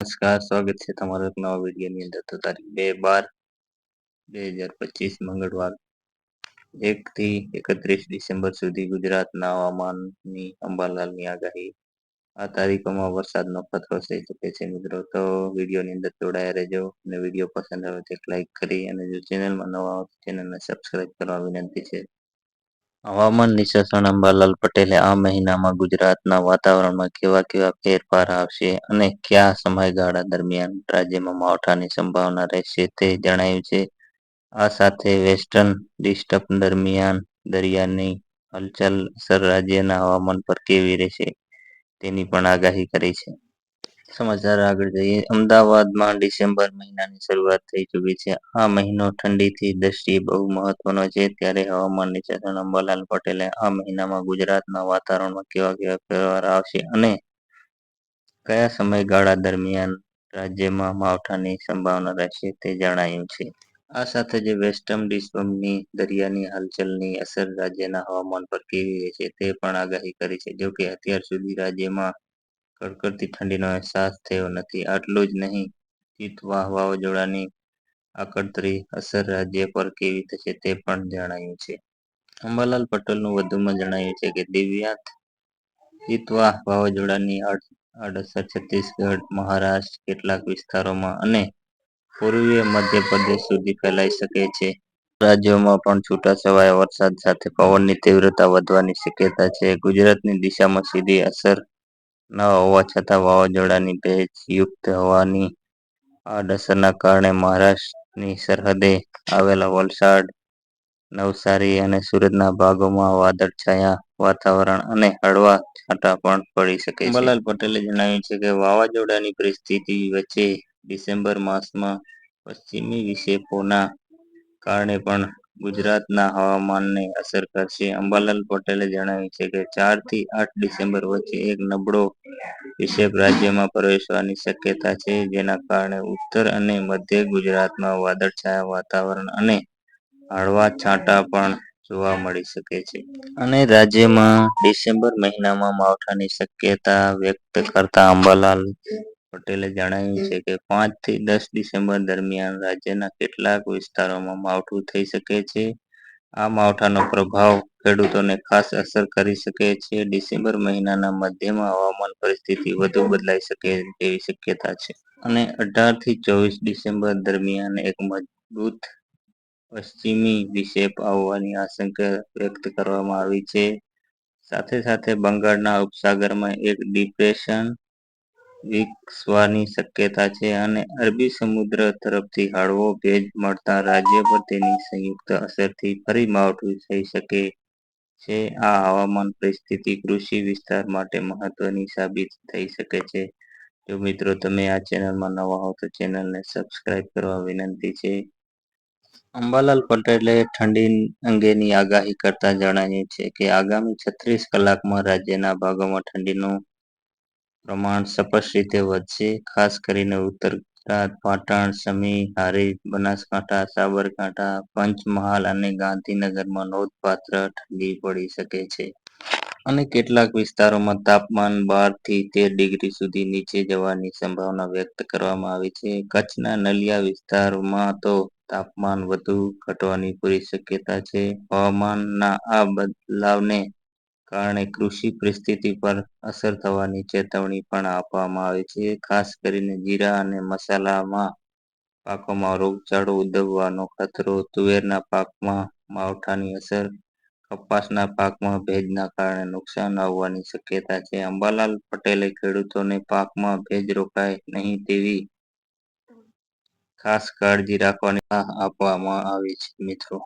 નમસ્કાર, સ્વાગત છે તમારો એક નવા વિડીયોની અંદર. તો તારીખ બે બાર બે હજાર પચીસ મંગળવાર, એક થી એકત્રીસ ડિસેમ્બર સુધી ગુજરાતના હવામાનની અંબાલાલની આગાહી. આ તારીખોમાં વરસાદનો ખતરો થઈ શકે છે મિત્રો. તો વિડીયોની અંદર જોડાયા રહેજો અને વીડિયો પસંદ આવે તો લાઈક કરી અને જો ચેનલમાં નવા હો તો ચેનલને સબસ્ક્રાઇબ કરવા વિનંતી છે. હવામાન નિષ્ણાત અંબાલાલ પટેલે આ મહિનામાં ગુજરાતના વાતાવરણમાં કેવા કેવા ફેરફાર આવશે અને કયા સમયગાળા દરમિયાન રાજ્યમાં માવઠાની સંભાવના રહેશે તે જણાવ્યું છે. આ સાથે વેસ્ટર્ન ડિસ્ટર્બ દરમિયાન દરિયાની હલચલ અસર રાજ્યના હવામાન પર કેવી રહેશે તેની પણ આગાહી કરી છે. સમાચાર આગળ જઈએ. અમદાવાદમાં ડિસેમ્બર મહિનાની શરૂઆત થઈ ચૂકી છે. આ મહિનો ઠંડીથી દ્રષ્ટિએ બહુ મહત્વનો છે. ત્યારે હવામાન નિષ્ણાત અંબાલાલ પટેલે આ મહિનામાં ગુજરાતના વાતાવરણમાં કેવા કેવા ફેરફાર આવશે અને કયા સમયગાળા દરમિયાન રાજ્યમાં માવઠાની સંભાવના રહેશે તે જણાયું છે. આ સાથે જે વેસ્ટર્ન ડિસ્ટર્બની દરિયાની હલચલની અસર રાજ્યના હવામાન પર કેવી રહેશે તે પણ આગાહી કરી છે. જોકે અત્યાર સુધી રાજ્યમાં કડકડતી ઠંડીનો અહેસાસ થયો નથી. આટલું જ નહીં તીતવાહ વાવાઝોડાની આકડતરી અસર રાજ્ય પર કેવી થશે તે પણ જણાયું છે. અંબાલાલ પટેલનું વધુમાં જણાવ્યું છે કે દિવ્યાત તીતવાહ વાવાઝોડાની આડઅસર છત્તીસગઢ, મહારાષ્ટ્ર, કેટલાક વિસ્તારોમાં અને પૂર્વીય મધ્યપ્રદેશ સુધી ફેલાઈ શકે છે. રાજ્યોમાં પણ છૂટાછવાયા વરસાદ સાથે પવનની તીવ્રતા વધવાની શક્યતા છે. ગુજરાતની દિશામાં સીધી અસર ન હોવા છતાં વાવાઝોડાની ભેજયુક્ત હવાની આડઅસરના કારણે મહારાષ્ટ્રની સરહદે આવેલા વલસાડ, નવસારી અને સુરતના ભાગોમાં વાદળછાયા વાતાવરણ અને હળવા છાંટા પણ પડી શકે છે. અંબાલાલ પટેલે જણાવ્યું છે કે વાવાઝોડાની પરિસ્થિતિ વચ્ચે ડિસેમ્બર માસમાં પશ્ચિમી વિક્ષેપોના કારણે પણ ગુજરાતના હવામાનને અસર કરશે. અંબાલાલ પટેલે જણાવ્યું છે કે ચારથી આઠ ડિસેમ્બર વચ્ચે એક નબળો વિક્ષેપ રાજ્યમાં પ્રવેશવાની શક્યતા છે, જેના કારણે ઉત્તર અને મધ્ય ગુજરાતમાં વાદળછાયા વાતાવરણ અને હળવા છાંટા પણ જોવા મળી શકે છે. અને રાજ્યમાં ડિસેમ્બર મહિનામાં માવઠાની શક્યતા વ્યક્ત કરતા અંબાલાલ પટેલે જણાવ્યું છે કે પાંચથી દસ ડિસેમ્બર દરમિયાન રાજ્યના કેટલાક વિસ્તારોમાં માવઠું થઈ શકે છે. આ માવઠાનો પ્રભાવ ખેડૂતોને ખાસ અસર કરી શકે છે. ડિસેમ્બર મહિનાના મધ્યમાં હવામાન પરિસ્થિતિ વધુ બદલાઈ શકે તેવી શક્યતા છે. અને અઢારથી ચોવીસ ડિસેમ્બર દરમિયાન એક મજબૂત પશ્ચિમી વિક્ષેપ આવવાની આશંકા વ્યક્ત કરવામાં આવી છે. સાથે સાથે બંગાળના ઉપસાગરમાં એક ડિપ્રેશન વિકસવાની શક્યતા છે અને અરબી સમુદ્ર તરફથી હળવો ભેજ મળતા રાજ્ય પર તેની સંયુક્ત અસરથી ફરી માવઠું થઈ શકે છે. આ હવામાન પરિસ્થિતિ કૃષિ વિસ્તાર માટે મહત્વની સાબિત થઈ શકે છે. જો મિત્રો તમે આ ચેનલમાં નવા હો તો ચેનલને સબસ્ક્રાઈબ કરવા વિનંતી છે. અંબાલાલ પટેલે ઠંડી અંગેની આગાહી કરતા જણાવ્યું છે કે આગામી છત્રીસ કલાકમાં રાજ્યના ભાગોમાં ઠંડીનું પ્રમાણ સ્પષ્ટ રીતે વધશે, ખાસ કરીને ઉત્તર ગુજરાત, પાટણ, સમી હારી બનાસકાંઠા, સાબરકાંઠા, પંચમહાલ અને ગાંધીનગરમાં નોંધપાત્ર ઠંડી પડી શકે છે. અને કેટલાક વિસ્તારોમાં તાપમાન બારથી તેર ડિગ્રી સુધી નીચે જવાની સંભાવના વ્યક્ત કરવામાં આવી છે. કચ્છના નલિયા વિસ્તારમાં તો તાપમાન વધુ ઘટવાની પૂરી શક્યતા છે. હવામાનના આ બદલાવને કારણે કૃષિ પરિસ્થિતિ પર અસર થવાની ચેતવણી પણ આપવામાં આવી છે. ખાસ કરીને જીરા અને મસાલામાં પાકોમાં રોગચાળો ઉદ્ભવવાનો ખતરો, તુવેરના પાકમાં માવઠાની અસર, કપાસના પાકમાં ભેજના કારણે નુકસાન આવવાની શક્યતા છે. અંબાલાલ પટેલે ખેડૂતોને પાકમાં ભેજ રોકાય નહીં તેવી ખાસ કાળજી રાખવાની આપવામાં આવી છે, મિત્રો.